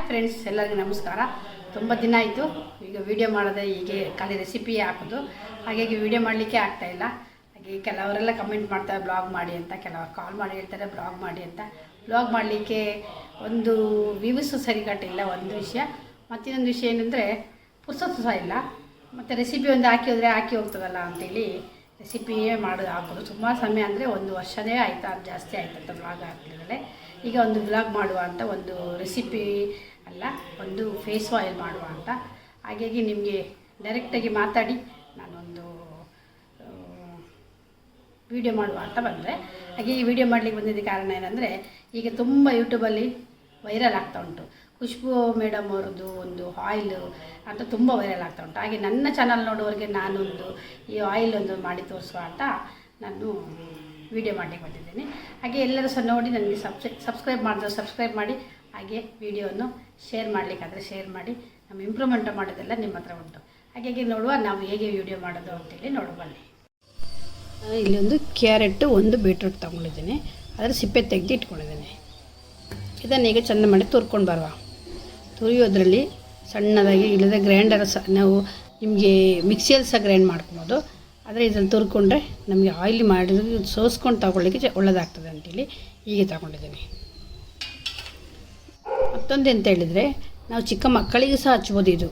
Hi friends ಎಲ್ಲರಿಗೂ ನಮಸ್ಕಾರ. ತುಂಬ ದಿನ ಆಯಿತು. ಈಗ ವಿಡಿಯೋ ಮಾಡೋದೇ ಹೀಗೆ ಖಾಲಿ ರೆಸಿಪಿ ಹಾಕೋದು. ಹಾಗಾಗಿ ವೀಡಿಯೋ ಮಾಡಲಿಕ್ಕೆ ಆಗ್ತಾಯಿಲ್ಲ ಹಾಗೆ ಕೆಲವರೆಲ್ಲ ಕಮೆಂಟ್ ಮಾಡ್ತಾರೆ ಬ್ಲಾಗ್ ಮಾಡಿ ಅಂತ. ಕೆಲವರು ಕಾಲ್ ಮಾಡಿ ಹೇಳ್ತಾರೆ ಬ್ಲಾಗ್ ಮಾಡಿ ಅಂತ. ಬ್ಲಾಗ್ ಮಾಡಲಿಕ್ಕೆ ಒಂದು ವಿವೂಸು ಸರಿ ಕಟ್ಟಿಲ್ಲ ಒಂದು ವಿಷಯ. ಮತ್ತಿನ್ನೊಂದು ವಿಷಯ ಏನಂದರೆ, ಪುಸ್ತಕ ಸಹ ಇಲ್ಲ. ಮತ್ತು ರೆಸಿಪಿ ಒಂದು ಹಾಕಿ ಹೋದರೆ ಹಾಕಿ ಹೋಗ್ತದಲ್ಲ ಅಂತೇಳಿ ರೆಸಿಪಿಯೇ ಮಾಡಿ ಹಾಕೋದು ತುಂಬ ಸಮಯ ಅಂದರೆ ಒಂದು ವರ್ಷವೇ ಆಯ್ತು ಜಾಸ್ತಿ ಆಯ್ತಂತ ಬ್ಲಾಗ್ ಹಾಕ್ಲಿಲ್ಲದೆ ಈಗ ಒಂದು ಬ್ಲಾಗ್ ಮಾಡುವ ಅಂತ ಒಂದು ರೆಸಿಪಿ ಅಲ್ಲ, ಒಂದು ಫೇಸ್ ಆಯಿಲ್ ಮಾಡುವ ಅಂತ. ಹಾಗಾಗಿ ನಿಮಗೆ ಡೈರೆಕ್ಟಾಗಿ ಮಾತಾಡಿ, ನಾನೊಂದು ವಿಡಿಯೋ ಮಾಡುವ ಅಂತ ಬಂದರೆ. ಹಾಗೆ ಈ ವಿಡಿಯೋ ಮಾಡಲಿಕ್ಕೆ ಬಂದಿದ್ದ ಕಾರಣ ಏನಂದರೆ, ಈಗ ತುಂಬ ಯೂಟ್ಯೂಬಲ್ಲಿ ವೈರಲ್ ಆಗ್ತಾ ಉಂಟು. ಖುಷ್ಬು ಮೇಡಮ್ ಅವ್ರದ್ದು ಒಂದು ಆಯಿಲ್ ಅಂತ ತುಂಬ ವೈರಲ್ ಆಗ್ತಾ ಉಂಟು. ಹಾಗೆ ನನ್ನ ಚಾನಲ್ ನೋಡೋರಿಗೆ ನಾನೊಂದು ಈ ಆಯಿಲ್ ಒಂದು ಮಾಡಿ ತೋರಿಸುವ ಅಂತ ನಾನು ವಿಡಿಯೋ ಮಾಡಲಿಕ್ಕೆ ಬಂದಿದ್ದೇನೆ. ಹಾಗೆ ಎಲ್ಲರೂ ಸಹ ನೋಡಿ ನನಗೆ ಸಬ್ಸ್ ಸಬ್ಸ್ಕ್ರೈಬ್ ಮಾಡಿದ್ರು ಸಬ್ಸ್ಕ್ರೈಬ್ ಮಾಡಿ, ಹಾಗೆ ವಿಡಿಯೋವನ್ನು ಶೇರ್ ಮಾಡಲಿಕ್ಕಾದರೆ ಶೇರ್ ಮಾಡಿ, ನಮ್ಮ ಇಂಪ್ರೂವ್ಮೆಂಟ್ ಮಾಡೋದೆಲ್ಲ ನಿಮ್ಮ ಹತ್ರ ಉಂಟು. ಹಾಗಾಗಿ ನೋಡುವ, ನಾವು ಹೇಗೆ ವಿಡಿಯೋ ಮಾಡೋದು ಅಂತೇಳಿ ನೋಡಿ ಬನ್ನಿ. ನಾನು ಇಲ್ಲೊಂದು ಕ್ಯಾರೆಟ್ ಒಂದು ಬೀಟ್ರೂಟ್ ತೊಗೊಂಡಿದ್ದೀನಿ. ಅದರ ಸಿಪ್ಪೆ ತೆಗೆದು ಇಟ್ಕೊಂಡಿದ್ದೀನಿ ಇದನ್ನು ಈಗ ಚೆಂದ ಮಾಡಿ ತುರ್ಕೊಂಡು ಬರುವ. ತುರಿಯೋದ್ರಲ್ಲಿ ಸಣ್ಣದಾಗಿ ಇಲ್ಲದೆ ಗ್ರೈಂಡರ್ ಸಹ ನಾವು ನಿಮಗೆ ಮಿಕ್ಸಿಯಲ್ಲಿ ಸಹ ಗ್ರೈಂಡ್ ಮಾಡ್ಕೊಬೋದು. ಆದರೆ ಇದನ್ನು ತುರ್ಕೊಂಡ್ರೆ ನಮಗೆ ಆಯಿಲಿ ಮಾಡಿದ್ರೆ ಸೋಸ್ಕೊಂಡು ತಗೊಳ್ಳಿಕ್ಕೆ ಒಳ್ಳೆಯದಾಗ್ತದೆ ಅಂತೇಳಿ ಹೀಗೆ ತಗೊಂಡಿದ್ದೀನಿ. ಮತ್ತೊಂದು ಎಂತ ಹೇಳಿದರೆ, ನಾವು ಚಿಕ್ಕ ಮಕ್ಕಳಿಗೆ ಸಹ ಹಚ್ಬೋದು ಇದು.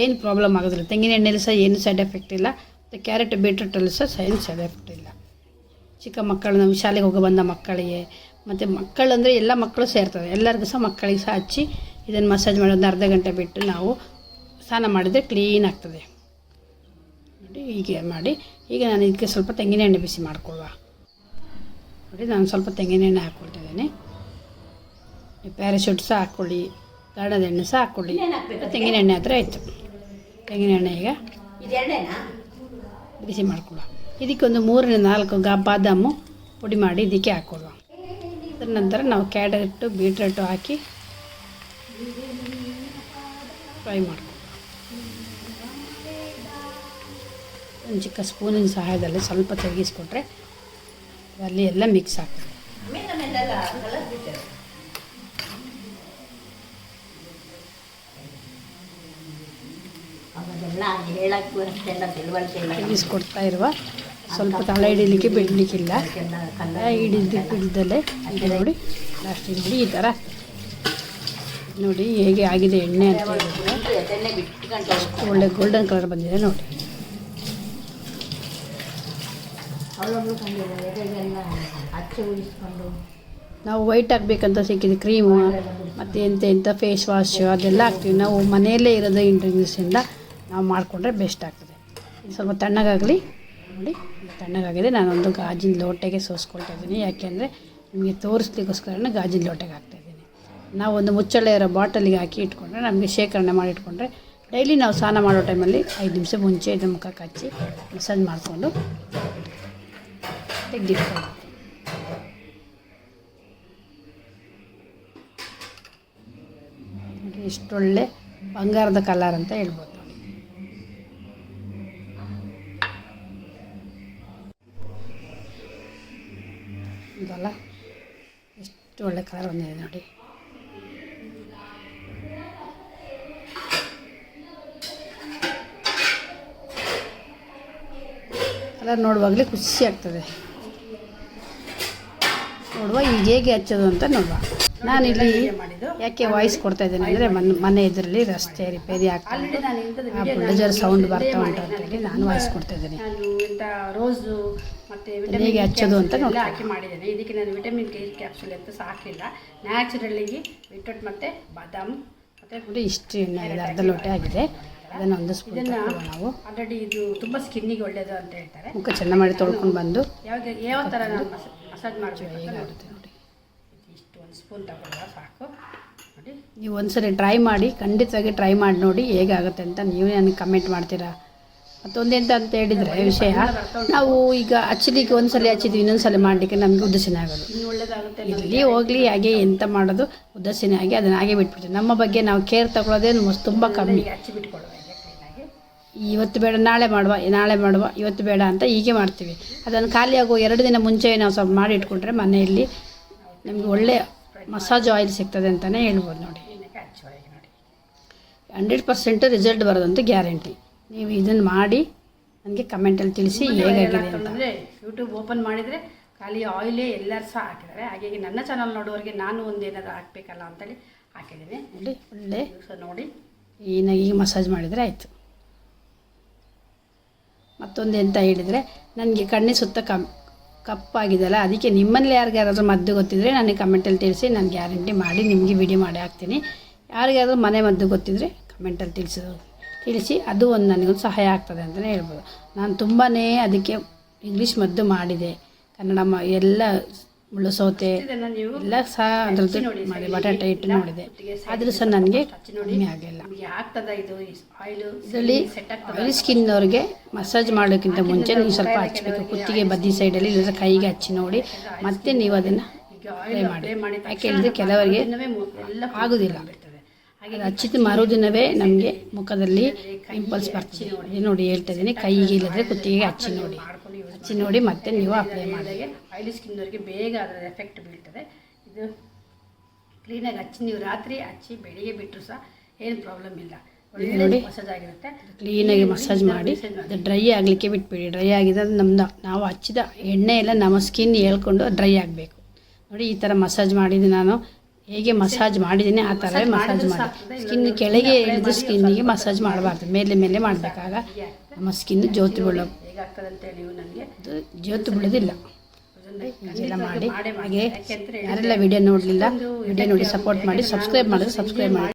ಏನು ಪ್ರಾಬ್ಲಮ್ ಆಗೋದಿಲ್ಲ. ತೆಂಗಿನ ಎಣ್ಣೆಯಲ್ಲಿ ಸಹ ಏನು ಸೈಡ್ ಎಫೆಕ್ಟ್ ಇಲ್ಲ. ಮತ್ತು ಕ್ಯಾರೆಟ್ ಬೀಟ್ರೂಟಲ್ಲಿ ಸಹ ಏನು ಸೈಡ್ ಎಫೆಕ್ಟ್ ಇಲ್ಲ. ಚಿಕ್ಕ ಮಕ್ಕಳು ನಾವು ಶಾಲೆಗೆ ಹೋಗಿ ಬಂದ ಮಕ್ಕಳಿಗೆ, ಮತ್ತು ಮಕ್ಕಳಂದರೆ ಎಲ್ಲ ಮಕ್ಕಳು ಸೇರ್ತವೆ ಎಲ್ಲರಿಗೂ ಸಹ ಮಕ್ಕಳಿಗೆ ಸಹ ಹಚ್ಚಿ ಇದನ್ನು ಮಸಾಜ್ ಮಾಡಿ ಒಂದು ಅರ್ಧ ಗಂಟೆ ಬಿಟ್ಟು ನಾವು ಸ್ನಾನ ಮಾಡಿದರೆ ಕ್ಲೀನ್ ಆಗ್ತದೆ. ನೋಡಿ ಹೀಗೆ ಮಾಡಿ. ಈಗ ನಾನು ಇದಕ್ಕೆ ಸ್ವಲ್ಪ ತೆಂಗಿನ ಎಣ್ಣೆ ಬಿಸಿ ಮಾಡ್ಕೊಳ್ಳುವ. ನೋಡಿ ನಾನು ಸ್ವಲ್ಪ ತೆಂಗಿನ ಎಣ್ಣೆ ಹಾಕ್ಕೊಳ್ತಿದ್ದೇನೆ. ಪ್ಯಾರಾಶೂಟ್ ಸಹ ಹಾಕ್ಕೊಳ್ಳಿ. ಗಾಢದ ಎಣ್ಣೆ ಸಹ ಹಾಕ್ಕೊಳ್ಳಿ. ತೆಂಗಿನ ಎಣ್ಣೆ ಹತ್ರ ಆಯಿತು. ತೆಂಗಿನ ಎಣ್ಣೆ ಈಗ ಬಿಸಿ ಮಾಡಿಕೊಳ್ಳುವ. ಇದಕ್ಕೊಂದು ಮೂರರಿಂದ ನಾಲ್ಕು ಗಾ ಬಾದಾಮು ಪುಡಿ ಮಾಡಿ ಇದಕ್ಕೆ ಹಾಕ್ಕೊಳ್ಳುವ. ಅದರ ನಂತರ ನಾವು ಕ್ಯಾರೆಟು ಬೀಟ್ರೂಟು ಹಾಕಿ ಫ್ರೈ ಮಾಡ್ಕೊಂಡು ಒಂದು ಚಿಕ್ಕ ಸ್ಪೂನಿನ ಸಹಾಯದಲ್ಲಿ ಸ್ವಲ್ಪ ತೆಗಿಸ್ಕೊಟ್ರೆ ಅಲ್ಲಿ ಎಲ್ಲ ಮಿಕ್ಸ್ ಆಗ್ತದೆ. ತೆಗಿಸ್ಕೊಡ್ತಾ ಇರುವ ಸ್ವಲ್ಪ ತಳ ಹಿಡಿಲಿಕ್ಕೆ ಬಿಡಲಿಕ್ಕಿಲ್ಲ. ಹಿಡಿದು ಹಿಡಿದಲ್ಲೇ ನೋಡಿ ಲಾಸ್ಟಿಗೆ ನೋಡಿ ಈ ಥರ. ನೋಡಿ ಹೇಗೆ ಆಗಿದೆ ಎಣ್ಣೆ ಅಂತ ಹೇಳಿದ್ರೆ ಬಿಟ್ಕೊಂಡು ಒಳ್ಳೆ ಗೋಲ್ಡನ್ ಕಲರ್ ಬಂದಿದೆ ನೋಡಿ. ಅವಳೊಬ್ಳು ಕಂಡಿದ್ದಾರೆ ಎದೆಗೆಲ್ಲ ಹಚ್ಚಿ ಉಳಿಸ್ಕೊಂಡು ನಾವು ವೈಟ್ ಹಾಕ್ಬೇಕಂತ ಸಿಕ್ಕಿದೆ ಕ್ರೀಮು ಮತ್ತು ಎಂತ ಎಂಥ ಫೇಸ್ ವಾಶ್ ಅದೆಲ್ಲ ಹಾಕ್ತೀವಿ. ನಾವು ಮನೆಯಲ್ಲೇ ಇರೋದು ಇಂದ ನಾವು ಮಾಡಿಕೊಂಡ್ರೆ ಬೆಸ್ಟ್ ಆಗ್ತದೆ. ಸ್ವಲ್ಪ ತಣ್ಣಗಾಗಲಿ ನೋಡಿ ತಣ್ಣಗಾಗಿದೆ. ನಾನೊಂದು ಗಾಜಿನ ಲೋಟೆಗೆ ಸೋಸ್ಕೊಳ್ತಾ ಇದ್ದೀನಿ. ಯಾಕೆಂದರೆ ನಿಮಗೆ ತೋರಿಸ್ಲಿಕ್ಕೋಸ್ಕರ ಗಾಜಿನ ಲೋಟೆಗೆ ಹಾಕ್ತಾ ಇದ್ದೀನಿ ನಾವು ಒಂದು ಮುಚ್ಚಳ ಇರೋ ಬಾಟಲಿಗೆ ಹಾಕಿ ಇಟ್ಕೊಂಡ್ರೆ ನಮಗೆ ಶೇಖರಣೆ ಮಾಡಿ ಇಟ್ಕೊಂಡ್ರೆ ಡೈಲಿ ನಾವು ಸ್ನಾನ ಮಾಡೋ ಟೈಮಲ್ಲಿ ಐದು ನಿಮಿಷ ಮುಂಚೆ ಇದು ಮುಖಕ್ಕೆ ಹಚ್ಚಿ ಮಸಾಜ್ ಮಾಡಿಕೊಂಡು ತೆಗೆದಿಟ್ಕೊಂಡು ನೋಡಿ ಇಷ್ಟೊಳ್ಳೆ ಬಂಗಾರದ ಕಲರ್ ಅಂತ ಹೇಳ್ಬೋದು. ಇದಲ್ಲ ಎಷ್ಟು ಒಳ್ಳೆ ಕಲರ್ ಬಂದಿದೆ ನೋಡಿ. ಕಲರ್ ನೋಡುವಾಗಲೇ ಖುಷಿ ಆಗ್ತದೆ. ನೋಡುವ, ಈಗ ಹೇಗೆ ಹಚ್ಚೋದು ಅಂತ ನೋಡುವ. ಇಲ್ಲಿ ಯಾಕೆ ವಾಯ್ಸ್ ಕೊಡ್ತಾ ಇದ್ದೇನೆ ಅಂದರೆ ಮನೆ ಮನೆ ಇದರಲ್ಲಿ ರಸ್ತೆ ರಿಪೇರಿ ಆಗ್ತಾ ಉಂಟು. ಆ ಸೌಂಡ್ ಬರ್ತಾ ಉಂಟು ಅಂತೇಳಿ ನಾನು ವಾಯ್ಸ್ ಕೊಡ್ತಾ ಇದ್ದೇನೆ. ನಾನು ರೋಸು ಮತ್ತು ಹೇಗೆ ಹಚ್ಚೋದು ಅಂತ ನೋಡಿ ಹಾಕಿ ಮಾಡಿದ್ದೇನೆ ಇದಕ್ಕೆ ನಾನು ವಿಟಮಿನ್ ಕೆ ಕ್ಯಾಪ್ಸುಲ್ ಅಂತ ಸಾಕಿಲ್ಲ. ನ್ಯಾಚುರಲಿಗೆ ಬೀಟ್ರೂಟ್ ಮತ್ತು ಬಾದಾಮ್ ನೋಡಿ ಇಷ್ಟು ಎಣ್ಣೆ ಆಗಿದೆ ಅರ್ಧ ಲೋಟೆ ಆಗಿದೆ. ಅದನ್ನು ಒಂದು ಸ್ಪೂನ್ ನಾವು. ಆಲ್ರೆಡಿ ಇದು ತುಂಬ ಸ್ಕಿನ್ನಿಗೆ ಒಳ್ಳೆಯದು ಅಂತ ಹೇಳ್ತಾರೆ. ಮುಖ ಚೆನ್ನಾಗಿ ಮಾಡಿ ತೊಳ್ಕೊಂಡು ಬಂದು. ಯಾವಾಗ ಯಾವ ಥರ ಮಸಾಜ್ ಮಾಡ್ತೀವಿ ಹೇಗಾಗುತ್ತೆ ನೋಡಿ. ಇಷ್ಟು ಒಂದು ಸ್ಪೂನ್ ತಗೊಂಡ ಸಾಕು. ನೋಡಿ. ನೀವು ಒಂದ್ಸರಿ ಟ್ರೈ ಮಾಡಿ ಖಂಡಿತವಾಗಿ ಟ್ರೈ ಮಾಡಿ ನೋಡಿ ಹೇಗಾಗುತ್ತೆ ಅಂತ ನೀವು ನನಗೆ ಕಮೆಂಟ್ ಮಾಡ್ತೀರಾ? ಮತ್ತೊಂದೆಂತ ಅಂತ ಹೇಳಿದರೆ ವಿಷಯ ನಾವು ಈಗ ಹಚ್ಚಲಿಕ್ಕೆ ಒಂದ್ಸಲ ಹಚ್ಚಿದ್ವಿ ಇನ್ನೊಂದ್ಸಲ ಮಾಡಲಿಕ್ಕೆ ನಮಗೆ ಉದ್ದೇಶನೇ ಆಗೋದು ಇಲ್ಲಿ ಹೋಗಲಿ ಹಾಗೆ ಎಂತ ಮಾಡೋದು ಉದಾಸೀನ ಆಗಿ ಅದನ್ನ ಹಾಗೆ ಬಿಟ್ಬಿಡ್ತೀವಿ. ನಮ್ಮ ಬಗ್ಗೆ ನಾವು ಕೇರ್ ತಗೊಳ್ಳೋದೇ ತುಂಬ ಕಮ್ಮಿ. ಹಚ್ಚಿ ಇವತ್ತು ಬೇಡ ನಾಳೆ ಮಾಡುವ ನಾಳೆ ಮಾಡುವ ಇವತ್ತು ಬೇಡ ಅಂತ ಹೀಗೆ ಮಾಡ್ತೀವಿ. ಅದನ್ನು ಖಾಲಿ ಆಗೋ ಎರಡು ದಿನ ಮುಂಚೆ ನಾವು ಸ್ವಲ್ಪ ಮಾಡಿ ಇಟ್ಕೊಂಡ್ರೆ ಮನೆಯಲ್ಲಿ ನಮಗೆ ಒಳ್ಳೆ ಮಸಾಜ್ ಆಯಿಲ್ ಸಿಗ್ತದೆ ಅಂತಲೇ ಹೇಳ್ಬೋದು ನೋಡಿ. ಹಂಡ್ರೆಡ್ ಪರ್ಸೆಂಟ್ ರಿಸಲ್ಟ್ ಬರೋದಂತೂ ಗ್ಯಾರಂಟಿ. ನೀವು ಇದನ್ನು ಮಾಡಿ ನನಗೆ ಕಮೆಂಟಲ್ಲಿ ತಿಳಿಸಿ ಹೇಗಾಗಿದೆ ಅಂತ. ಯೂಟ್ಯೂಬ್ ಓಪನ್ ಮಾಡಿದರೆ ಖಾಲಿ ಆಯಿಲೇ ಎಲ್ಲರೂ ಸಹ ಹಾಕಿದ್ದಾರೆ. ಹಾಗಾಗಿ ನನ್ನ ಚಾನಲ್ ನೋಡೋರಿಗೆ ನಾನು ಒಂದು ಹಾಕ್ಬೇಕಲ್ಲ ಅಂತೇಳಿ ಹಾಕಿದ್ದೀನಿ. ನೋಡಿ ಒಳ್ಳೆ. ಸೊ ನೋಡಿ. ಏನಾಗಿ ಈಗ ಮಸಾಜ್ ಮಾಡಿದರೆ ಆಯಿತು. ಮತ್ತೊಂದು ಎಂತ ಹೇಳಿದರೆ ನನಗೆ ಕಣ್ಣಿ ಸುತ್ತ ಕಮ್ ಕಪ್ಪಾಗಿದೆಯಲ್ಲ ಅದಕ್ಕೆ ನಿಮ್ಮಲ್ಲಿ ಯಾರಿಗಾರಾದ್ರೂ ಮದ್ದು ಗೊತ್ತಿದ್ದರೆ ನನಗೆ ಕಮೆಂಟಲ್ಲಿ ತಿಳಿಸಿ ನಾನು ಗ್ಯಾರಂಟಿ ಮಾಡಿ ನಿಮಗೆ ವಿಡಿಯೋ ಮಾಡಿ ಹಾಕ್ತೀನಿ. ಯಾರಿಗಾದ್ರೂ ಮನೆ ಮದ್ದು ಗೊತ್ತಿದ್ದರೆ ಕಮೆಂಟಲ್ಲಿ ತಿಳಿಸೋದು ತಿಳಿಸಿ ಅದು ಒಂದು ನನಗೊಂದು ಸಹಾಯ ಆಗ್ತದೆ ಅಂತಲೇ ಹೇಳ್ಬೋದು. ನಾನು ತುಂಬಾ ಅದಕ್ಕೆ ಇಂಗ್ಲೀಷ್ ಮದ್ದು ಮಾಡಿದೆ. ಕನ್ನಡ ಮ ಎಲ್ಲ ಮುಳ್ಳು ಸೌತೆ ಎಲ್ಲ ಸಹ ಅದ್ರದ್ದು ಮಾಡಿ ಬಟಾಟೆ ಇಟ್ಟು ನೋಡಿದೆ. ಆದರೂ ಸಹ ನನಗೆ ಕಡಿಮೆ ಆಗಲಿಲ್ಲ ಇದರಲ್ಲಿ ಆಯಿಲ್ ಸ್ಕಿನ್ ಅವ್ರಿಗೆ ಮಸಾಜ್ ಮಾಡೋಕ್ಕಿಂತ ಮುಂಚೆ ನೀವು ಸ್ವಲ್ಪ ಹಚ್ಚಬೇಕು ಕುತ್ತಿಗೆ ಬದಿ ಸೈಡಲ್ಲಿ ಇಲ್ಲ ಕೈಗೆ ಹಚ್ಚಿ ನೋಡಿ. ಮತ್ತೆ ನೀವು ಅದನ್ನು ಮಾಡಿ. ಯಾಕೆ ಹೇಳಿದ್ರೆ ಕೆಲವರಿಗೆ ಆಗೋದಿಲ್ಲ. ಹಾಗೆ ಹಚ್ಚಿದ ಮರುದಿನವೇ ನಮಗೆ ಮುಖದಲ್ಲಿ ಪಿಂಪಲ್ಸ್ ಬರ್ತಿದೆ. ನೋಡಿ. ಹೇಳ್ತಾ ಇದ್ದೀನಿ. ಕೈಗೆ ಇಲ್ಲದ್ರೆ ಕುತ್ತಿಗೆಗೆ ಹಚ್ಚಿ ನೋಡಿ. ಹಚ್ಚಿ ನೋಡಿ ಮತ್ತೆ ನೀವು ಅಪ್ಲೈ ಮಾಡಿ. ಆಯಿಲಿ ಸ್ಕಿನ್ನವ್ರಿಗೆ ಬೇಗ ಅದರ ಎಫೆಕ್ಟ್ ಬೀಳ್ತದೆ. ಇದು ಕ್ಲೀನಾಗಿ ಹಚ್ಚಿ ನೀವು ರಾತ್ರಿ ಹಚ್ಚಿ ಬೆಳಿಗ್ಗೆ ಬಿಟ್ಟರು ಸಹ ಏನು ಪ್ರಾಬ್ಲಮ್ ಇಲ್ಲ. ನೋಡಿ ಮಸಾಜ್ ಆಗಿರುತ್ತೆ. ಕ್ಲೀನಾಗಿ ಮಸಾಜ್ ಮಾಡಿ ಅದು ಡ್ರೈ ಆಗಲಿಕ್ಕೆ ಬಿಟ್ಬಿಡಿ. ಡ್ರೈ ಆಗಿದೆ ನಮ್ದು ನಾವು ಹಚ್ಚಿದ ಎಣ್ಣೆ ಎಲ್ಲ ನಮ್ಮ ಸ್ಕಿನ್ ಹೇಳ್ಕೊಂಡು ಡ್ರೈ ಆಗಬೇಕು. ನೋಡಿ ಈ ಥರ ಮಸಾಜ್ ಮಾಡಿದ್ದೀನಿ ನಾನು. ಹೇಗೆ ಮಸಾಜ್ ಮಾಡಿದ್ದೀನಿ ಆ ಥರ ಮಸಾಜ್ ಮಾಡಿ. ಸ್ಕಿನ್ ಕೆಳಗೆ ಇಳಿದು ಸ್ಕಿನ್ನಿಗೆ ಮಸಾಜ್ ಮಾಡಬಾರ್ದು. ಮೇಲೆ ಮೇಲೆ ಮಾಡಬೇಕಾಗ ನಮ್ಮ ಸ್ಕಿನ್ ಜ್ಯೋತಿ ಬೀಳೋ ಅದು ನನಗೆ ಜೋತು ಬಿಡುದಿಲ್ಲ ಮಾಡಿ. ಹಾಗೆ ಯಾರೆಲ್ಲ ವಿಡಿಯೋ ನೋಡಲಿಲ್ಲ ವಿಡಿಯೋ ನೋಡಿ ಸಪೋರ್ಟ್ ಮಾಡಿ ಸಬ್ಸ್ಕ್ರೈಬ್ ಮಾಡಿದ್ರೆ ಸಬ್ಸ್ಕ್ರೈಬ್ ಮಾಡಿ.